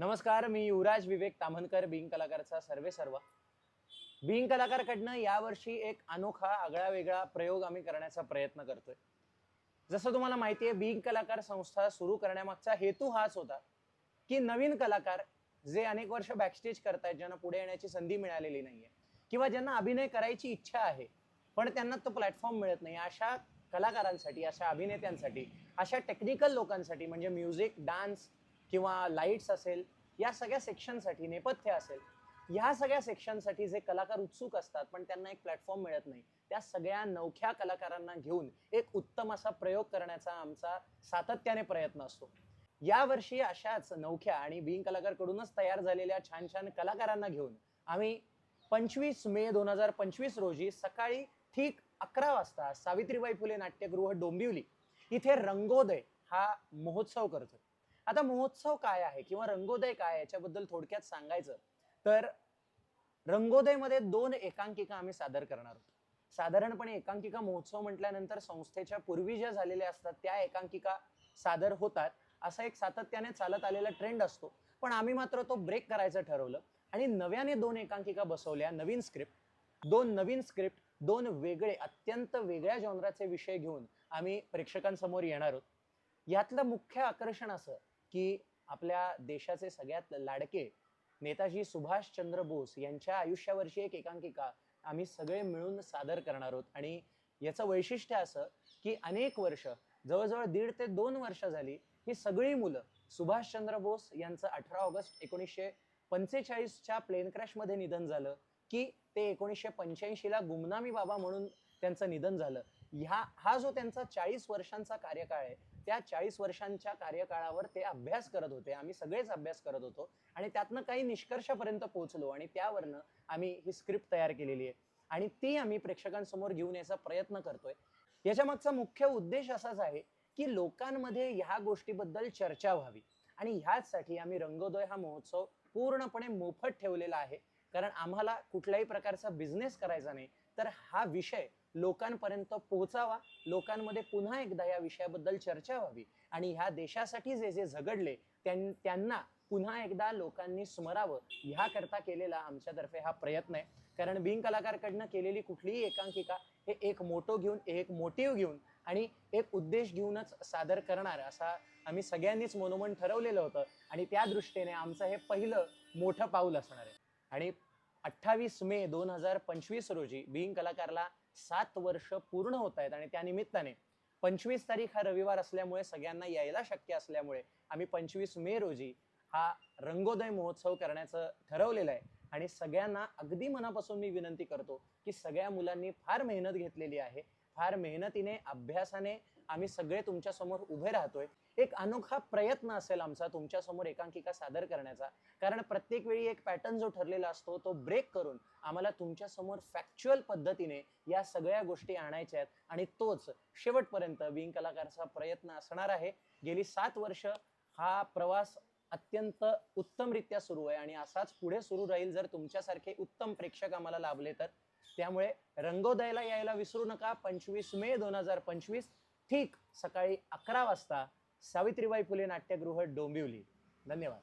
नमस्कार मी युवराज विवेक ताम्हनकर बिंग कलाकारचा सर्वे सर्व. बिंग कलाकारकडनं यावर्षी एक अनोखा आगळा वेगळा प्रयोग आम्ही करण्याचा प्रयत्न करतोय. जसं तुम्हाला माहिती आहे बिंग कलाकार संस्था सुरू करण्यामागचा हेतू हाच होता की नवीन कलाकार जे अनेक वर्ष बॅकस्टेज करतायत ज्यांना पुढे येण्याची संधी मिळालेली नाहीये किंवा ज्यांना अभिनय करायची इच्छा आहे पण त्यांना तो प्लॅटफॉर्म मिळत नाही. अशा कलाकारांसाठी अशा अभिनेत्यांसाठी अशा टेक्निकल लोकांसाठी म्हणजे म्युझिक डान्स किंवा लाईट्स असेल या सगळ्या सेक्शनसाठी नेपथ्य असेल ह्या सगळ्या सेक्शनसाठी जे कलाकार उत्सुक असतात पण त्यांना एक प्लॅटफॉर्म मिळत नाही. त्या सगळ्या नवख्या कलाकारांना घेऊन एक उत्तम असा प्रयोग करण्याचा आमचा सातत्याने प्रयत्न असतो. यावर्षी अशाच नवख्या आणि बिंग कलाकारकडूनच तयार झालेल्या छान छान कलाकारांना घेऊन आम्ही पंचवीस मे दोन हजार पंचवीस रोजी सकाळी ठीक अकरा वाजता सावित्रीबाई फुले नाट्यगृह डोंबिवली इथे रंगोदय हा महोत्सव करतो आता महोत्सव काय आहे किंवा रंगोदय काय याच्याबद्दल थोडक्यात सांगायचं तर रंगोदयमध्ये दोन एकांकिका आम्ही सादर करणार आहोत. साधारणपणे एकांकिका महोत्सव म्हटल्यानंतर संस्थेच्या पूर्वी ज्या झालेल्या असतात त्या एकांकिका सादर होतात. असा एक सातत्याने चालत आलेला ट्रेंड असतो. पण आम्ही मात्र तो ब्रेक करायचं ठरवलं आणि नव्याने दोन एकांकिका बसवल्या नवीन स्क्रिप्ट दोन नवीन स्क्रिप्ट दोन वेगळे अत्यंत वेगळ्या जॉनराचे विषय घेऊन आम्ही प्रेक्षकांसमोर येणार आहोत. यातलं मुख्य आकर्षण असं की आपल्या देशाचे सगळ्यात लाडके नेताजी सुभाषचंद्र बोस यांच्या आयुष्यावरची एक एकांकिका आम्ही सगळे मिळून सादर करणार आहोत. आणि याचं वैशिष्ट्य असं की अनेक वर्ष जवळजवळ दीड ते दोन वर्ष झाली ही सगळी मुलं सुभाषचंद्र बोस यांचं अठरा ऑगस्ट एकोणीसशे पंचेचाळीसच्या प्लेन क्रॅशमध्ये निधन झालं की ते एकोणीसशे पंच्याऐंशीला गुमनामी बाबा म्हणून त्यांचं निधन झालं. ह्या हा जो त्यांचा चाळीस वर्षांचा कार्यकाळ आहे त्या चाळीस वर्षांच्या कार्यकाळावर ते अभ्यास करत होते. आम्ही सगळेच अभ्यास करत होतो. आणि त्यातनं काही निष्कर्षापर्यंत पोहोचलो आणि त्यावरनं आम्ही ही स्क्रिप्ट तयार केलेली आहे. आणि ती आम्ही प्रेक्षकांसमोर घेऊन यायचा प्रयत्न करतोय. याच्या मागचा मुख्य उद्देश असाच आहे की लोकांमध्ये ह्या गोष्टीबद्दल चर्चा व्हावी. आणि ह्याचसाठी आम्ही रंगोदय हा महोत्सव पूर्णपणे मोफत ठेवलेला आहे. कारण आम्हाला कुठल्याही प्रकारचा बिझनेस करायचा नाही. तर हा विषय लोकांपर्यंत पोहोचावा लोकांमध्ये पुन्हा एकदा या विषयाबद्दल चर्चा व्हावी आणि ह्या देशासाठी जे जे झगडले त्यांना पुन्हा एकदा लोकांनी स्मरावं ह्याकरता केलेला आमच्यातर्फे हा प्रयत्न आहे. कारण बिंग कलाकारकडनं केलेली कुठलीही एकांकिका हे एक मोटो घेऊन एक मोटिव्ह घेऊन आणि एक उद्देश घेऊनच सादर करणार असा आम्ही सगळ्यांनीच मनोमन ठरवलेलं होतं आणि त्या दृष्टीने आमचं हे पहिलं मोठं पाऊल असणार आहे. आणि अठ्ठावीस मे दोन हजार पंचवीस रोजी बिंग कलाकारला सात वर्ष पूर्ण होत आहेत आणि त्या निमित्ताने पंचवीस तारीख हा रविवार असल्यामुळे सगळ्यांना यायला शक्य असल्यामुळे आम्ही पंचवीस मे रोजी हा रंगोदय महोत्सव करण्याचं ठरवलेलं आहे. आणि सगळ्यांना अगदी मनापासून मी विनंती करतो की सगळ्या मुलांनी फार मेहनत घेतलेली आहे. फार मेहनतीने अभ्यासाने आम्ही सगळे तुमच्यासमोर उभे राहतोय. एक अनोखा प्रयत्न असेल आमचा तुमच्यासमोर एकांकिका सादर करण्याचा. कारण प्रत्येक वेळी एक पॅटर्न जो ठरलेला असतो तो ब्रेक करून आम्हाला तुमच्यासमोर फॅक्च्युअल पद्धतीने या सगळ्या गोष्टी आणायच्या आहेत. आणि तोच शेवटपर्यंत बिंग कलाकारचा प्रयत्न असणार आहे. गेली सात वर्ष हा प्रवास अत्यंत उत्तमरित्या सुरू आहे आणि असाच पुढे सुरू राहील जर तुमच्यासारखे उत्तम प्रेक्षक आम्हाला लाभले तर. त्यामुळे रंगोदयला यायला विसरू नका. पंचवीस मे दोन हजार पंचवीस ठीक सकाळी अकरा वाजता सावित्रीबाई फुले नाट्यगृह डोंबिवली. धन्यवाद.